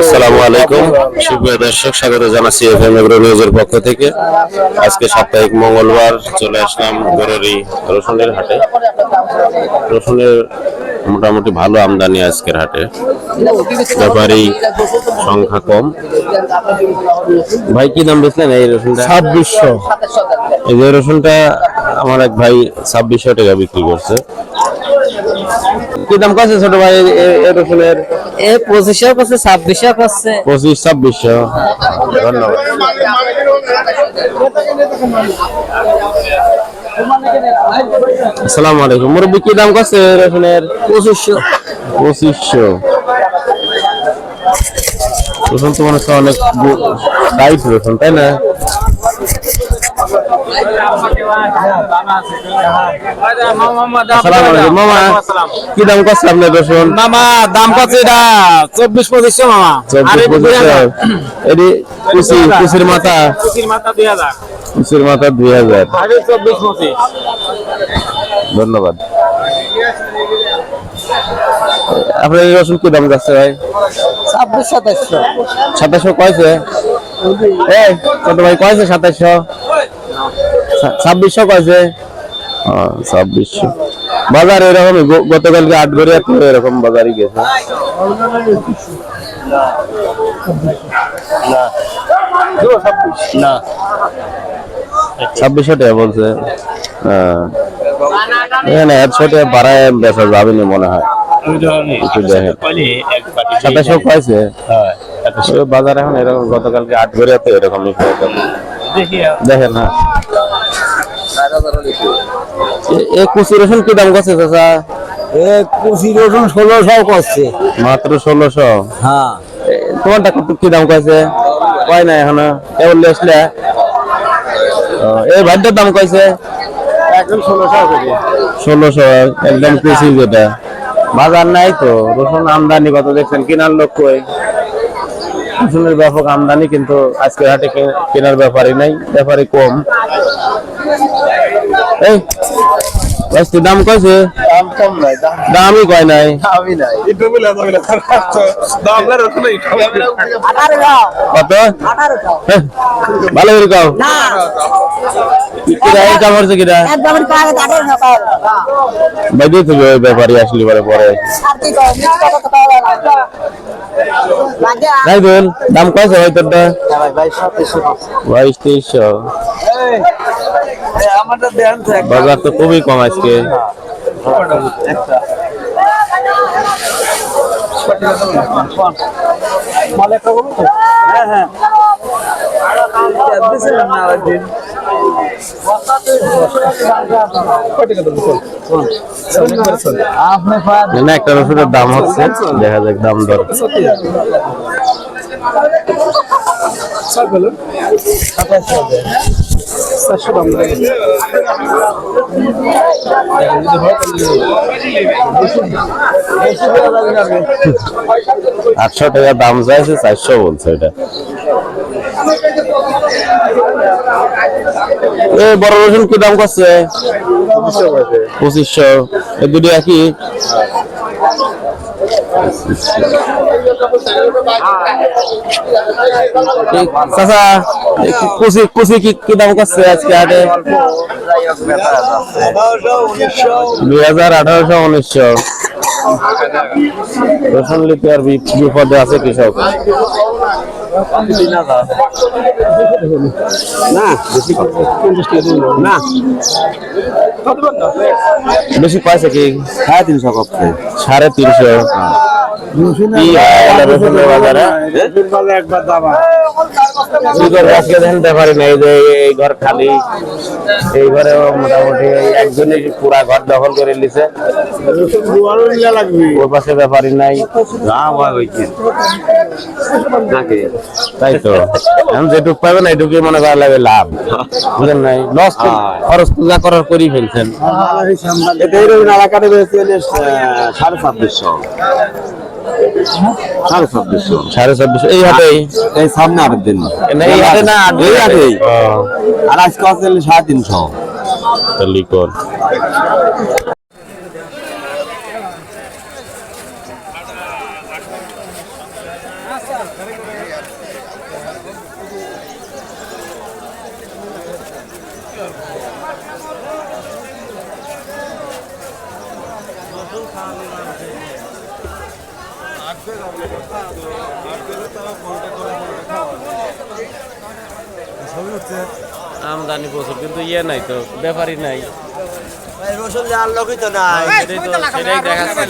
আসসালামু আলাইকুম। সুপ্রিয় দর্শক স্বাগত জানাচ্ছি নিউজের পক্ষ থেকে। আজকে সাপ্তাহিক মঙ্গলবার চলে আসলাম গরুরি রসুনের হাটে। রসুনের মোটামুটি ভালো আমদানি আজকের হাটে। ব্যাপারী সংখ্যা কম। ভাই কি দাম বেচলেন এই রসুনটা? ছাব্বিশশো। এই যে রসুনটা আমার এক ভাই ছাব্বিশশো টাকা বিক্রি করছে। কি দাম কত ছোট ভাই এই রসুনের? এ পঁচিশশো করছে ছাব্বিশশো করছে পঁচিশ ছাব্বিশশো ধন্যবাদ। আসসালামু আলাইকুম। মুরব্বী কি দাম করছে রসুনের? পঁচিশশো। পঁচিশশো। রসুন তো মনে হচ্ছে অনেক টাইট রসুন তাই না? কি দাম করছে আপনার রসুন মামা দাম কত এটা চব্বিশ পঁচিশশো মামা। চব্বিশ পঁচিশশো এটি কুচি কুচির মাথা। মাথা দুই হাজার। কুচির মাথা দুই হাজার। চব্বিশ পঁচিশ। ধন্যবাদ। আপনার রসুন কি দাম যাচ্ছে ভাই? ছাব্বিশ সাতাশশো সাতাশশো কয়েছে? এই কত ভাই? কয়েছে সাতাশশো ছাব্বিশশো কয়েছে ছাব্বিশশো। বাজার এরকম গতকালকে আট ঘরে এরকম বাজারই গেছে। না। ছাব্বিশশো টাকা বলছে। হ্যাঁ এখানে একশো টাকা বাড়ায় বেচা যাবে না মনে হয়। সাতাশশো কয়েছে বাজার এখন এরকম গতকালকে আট ঘরে এরকমই হয়ে। দেখেন হ্যাঁ। এ- এ কুচি রসুন কি দাম করছে চাচা? এ পঁচিশ রসুন ষোলোশো করছে। মাত্র ষোলোশো? হ্যাঁ। তোমারটা কত কি দাম কয়েছে কয় না এখনও? কেবল নিয়ে আসলে। ভাইটার দাম কয়েছে একদম ষোলোশো ষোলোশো একদম কুচি যেটা। বাজার নাই তো। রসুন আমদানি কত দেখছেন? কিনার লোক কই? রসুনের ব্যাপক আমদানি কিন্তু আজকে হাটে কে- কেনার ব্যাপারই নাই ব্যাপারই কম। এই বাস্তি দাম কইছে? দাম কম নাই দামই কয় নাই? আমি নাই। একটু বলে যাবে না দাম না রসুন কত? ভালো করে কাও। ব্যাপারই আসলি পরে পরে। নাই বল দাম কত ভাই তোরটা? বাইশ তেইশশো। বাজার তো খুবই কম আজকে। হ্যাঁ হ্যাঁ। একটা রসুনের দাম হচ্ছে। দেখা যাক দাম দর। আটশো টাকা দাম চাইছে, চারশো বলছে এটা। এ, বড় রসুন কি দাম করছে? পঁচিশশো। এই দুটো একই? কুচি কি কি দাম আজকে দুই আঠারোশো, উনিশশো। বিপদে আছে কৃষক। বেশি পাইছে কি? সাড়ে তিনশো কপছে। সাড়ে তিনশো। হয়। বাজারে? একবার দাবা কি করব দেখেন ব্যাপারই নাই যে এই ঘর খালি। এই ঘরে মোটামুটি একজনই পুরা ঘর দখল করে নিছে। ওর পাশে ব্যাপারই নাই। তাই তো। এখন যেটুক পাবেন এইটুকুই মনে করা লাগে লাভ। বুঝলেন নাই? লস খরচ পূজা করার করেই ফেলছেন। সাড়ে ছাব্বিশশো। সাড়ে ছাব্বিশশো সাড়ে ছাব্বিশ এই হাটেই? এই সামনে আরেক দিন। এই হাটে না এই হাটেই। আর আজকে সাড়ে তিনশো। তাহলে কর আমদানি প্রচুর কিন্তু ইয়ে নাই তো ব্যাপারই নাই। রসুন যার লোকই তো নাই সেটাই দেখাচ্ছে।